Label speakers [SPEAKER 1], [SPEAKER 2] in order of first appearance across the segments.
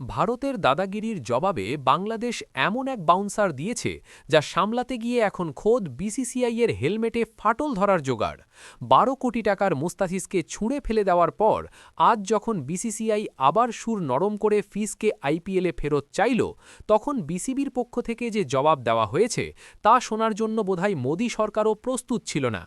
[SPEAKER 1] ভারতের দাদাগিরির জবাবে বাংলাদেশ এমন এক বাউন্সার দিয়েছে যা সামলাতে গিয়ে এখন খোদ বিসিসিআইয়ের হেলমেটে ফাটল ধরার জোগাড়। বারো কোটি টাকার মুস্তাফিজকে ছুঁড়ে ফেলে দেওয়ার পর আজ যখন বিসিসিআই আবার সুর নরম করে ফিসকে আইপিএলে ফেরত চাইল, তখন বিসিবির পক্ষ থেকে যে জবাব দেওয়া হয়েছে তা শোনার জন্য বোধহয় মোদী সরকারও প্রস্তুত ছিল না।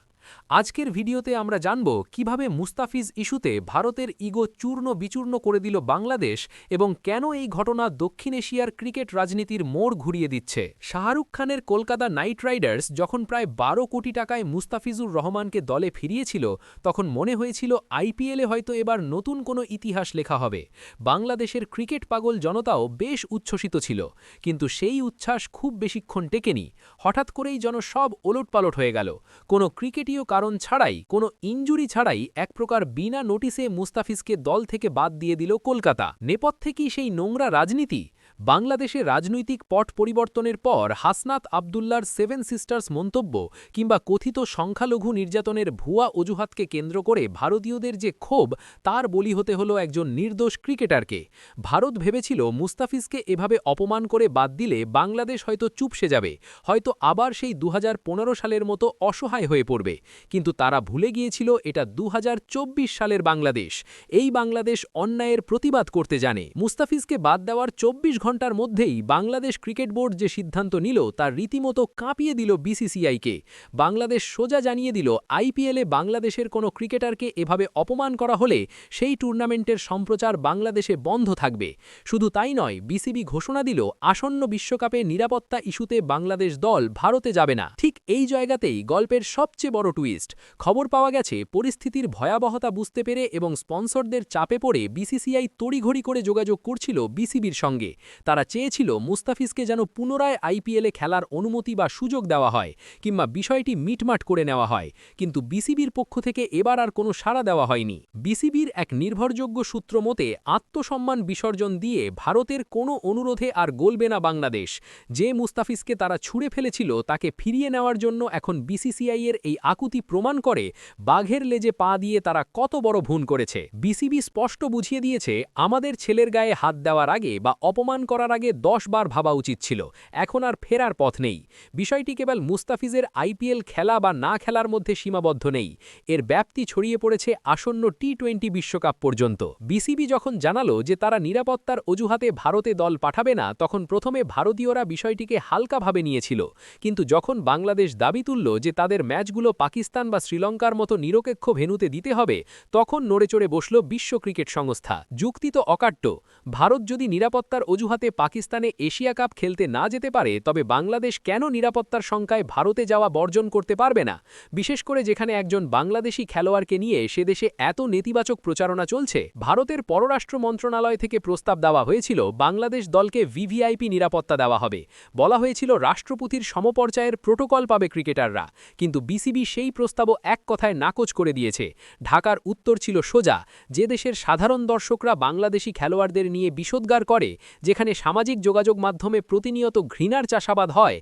[SPEAKER 1] আজকের ভিডিওতে আমরা জানব কীভাবে মুস্তাফিজ ইস্যুতে ভারতের ইগো চূর্ণ বিচূর্ণ করে দিল বাংলাদেশ এবং কেন এই ঘটনা দক্ষিণ এশিয়ার ক্রিকেট রাজনীতির মোড় ঘুরিয়ে দিচ্ছে। শাহরুখ খানের কলকাতা নাইট রাইডার্স যখন প্রায় বারো কোটি টাকায় মুস্তাফিজুর রহমানকে দলে ফিরিয়েছিল, তখন মনে হয়েছিল আইপিএলে হয়তো এবার নতুন কোনো ইতিহাস লেখা হবে। বাংলাদেশের ক্রিকেট পাগল জনতাও বেশ উচ্ছ্বসিত ছিল, কিন্তু সেই উচ্ছ্বাস খুব বেশিক্ষণ টেকেনি। হঠাৎ করেই যেন সব ওলটপালট হয়ে গেল। কোনো ক্রিকেটীয় কারণ ছাড়াই, কোনো ইঞ্জুরি ছাড়াই এক প্রকার বিনা নোটিসে মুস্তাফিজকে দল থেকে বাদ দিয়ে দিল কলকাতা। নেপথ্যে কি সেই নোংরা রাজনীতি? বাংলাদেশে রাজনৈতিক পট পরিবর্তনের পর হাসনাত আবদুল্লার সেভেন সিস্টার্স মন্তব্য কিংবা কথিত সংখ্যালঘু নির্যাতনের ভুয়া অজুহাতকে কেন্দ্র করে ভারতীয়দের যে ক্ষোভ, তার বলি হতে হলো একজন নির্দোষ ক্রিকেটারকে। ভারত ভেবেছিল মুস্তাফিজকে এভাবে অপমান করে বাদ দিলে বাংলাদেশ হয়তো চুপসে যাবে, হয়তো আবার সেই দু হাজার পনেরো সালের মতো অসহায় হয়ে পড়বে। কিন্তু তারা ভুলে গিয়েছিল এটা দু হাজার চব্বিশ সালের বাংলাদেশ। এই বাংলাদেশ অন্যায়ের প্রতিবাদ করতে জানে। মুস্তাফিজকে বাদ দেওয়ার চব্বিশ ঘণ্টার মধ্যেই বাংলাদেশ ক্রিকেট বোর্ড যে সিদ্ধান্ত নিল তার রীতিমতো কাঁপিয়ে দিল বিসিসিআইকে। বাংলাদেশ সোজা জানিয়ে দিল, আইপিএলে বাংলাদেশের কোনো ক্রিকেটারকে এভাবে অপমান করা হলে সেই টুর্নামেন্টের সম্প্রচার বাংলাদেশে বন্ধ থাকবে। শুধু তাই নয়, বিসিবি ঘোষণা দিল, আসন্ন বিশ্বকাপে নিরাপত্তা ইস্যুতে বাংলাদেশ দল ভারতে যাবে না। ঠিক এই জায়গাতেই গল্পের সবচেয়ে বড় টুইস্ট, খবর পাওয়া গেছে, পরিস্থিতির ভয়াবহতা বুঝতে পেরে এবং স্পন্সরদের চাপে পড়ে বিসিসিআই তড়িঘড়ি করে যোগাযোগ করছিল বিসিবির সঙ্গে। তারা চেয়েছিল মুস্তাফিজকে যেন পুনরায় আইপিএলে খেলার অনুমতি বা সুযোগ দেওয়া হয় কিংবা বিষয়টি মিটমাট করে নেওয়া হয়, কিন্তু বিসিবির পক্ষ থেকে এবার আর কোনো সাড়া দেওয়া হয়নি। বিসিবির এক নির্ভরযোগ্য সূত্র মতে, আত্মসম্মান বিসর্জন দিয়ে ভারতের কোনো অনুরোধে আর গলবে না বাংলাদেশ। যে মুস্তাফিজকে তারা ছুঁড়ে ফেলেছিল, তাকে ফিরিয়ে নেওয়ার জন্য এখন বিসিসিআইয়ের এই আকুতি প্রমাণ করে, বাঘের লেজে পা দিয়ে তারা কত বড় ভুন করেছে। বিসিবি স্পষ্ট বুঝিয়ে দিয়েছে, আমাদের ছেলের গায়ে হাত দেওয়ার আগে বা অপমান করার আগে দশ বার ভাবা উচিত ছিল। এখন আর ফেরার পথ নেই। বিষয়টি কেবল মুস্তাফিজের আইপিএল খেলা বা না খেলার মধ্যে সীমাবদ্ধ নেই। এর ব্যাপ্তি ছড়িয়ে পড়েছে আসন্ন টি টোয়েন্টি বিশ্বকাপ পর্যন্ত। বিসিবি যখন জানালো যে তারা নিরাপত্তার অজুহাতে ভারতে দল পাঠাবে না, তখন প্রথমে ভারতীয়রা বিষয়টিকে হালকাভাবে নিয়েছিল। কিন্তু যখন বাংলাদেশ দাবি তুলল যে তাদের ম্যাচগুলো পাকিস্তান বা শ্রীলঙ্কার মতো নিরপেক্ষ ভেনুতে দিতে হবে, তখন নড়েচড়ে বসল বিশ্ব ক্রিকেট সংস্থা। যুক্তি তো অকাট্য। ভারত যদি নিরাপত্তার অজুহাতে পাকিস্তানে এশিয়া কাপ খেলতে না যেতে পারে, তবে বাংলাদেশ কেন নিরাপত্তার সংখ্যায় ভারতে যাওয়া বর্জন করতে পারবে না? বিশেষ করে যেখানে একজন বাংলাদেশি খেলোয়াড়কে নিয়ে সে দেশে এত নেতিবাচক প্রচারণা চলছে, ভারতের পররাষ্ট্র মন্ত্রণালয় থেকে প্রস্তাব দেওয়া হয়েছিল, বাংলাদেশ দলকে ভিভিআইপি নিরাপত্তা দেওয়া হবে। বলা হয়েছিল রাষ্ট্রপতির সমপর্যায়ের প্রোটোকল পাবে ক্রিকেটাররা, কিন্তু বিসিবি সেই প্রস্তাবও এক কথায় নাকচ করে দিয়েছে। ঢাকার উত্তর ছিল সোজা, যে দেশের সাধারণ দর্শকরা বাংলাদেশি খেলোয়াড়দের নিয়ে বিষোদ্গার করে যেখানে সামাজিক যোগাযোগ মাধ্যমে প্রতিনিয়ত ঘৃণার চাষাবাদ হয়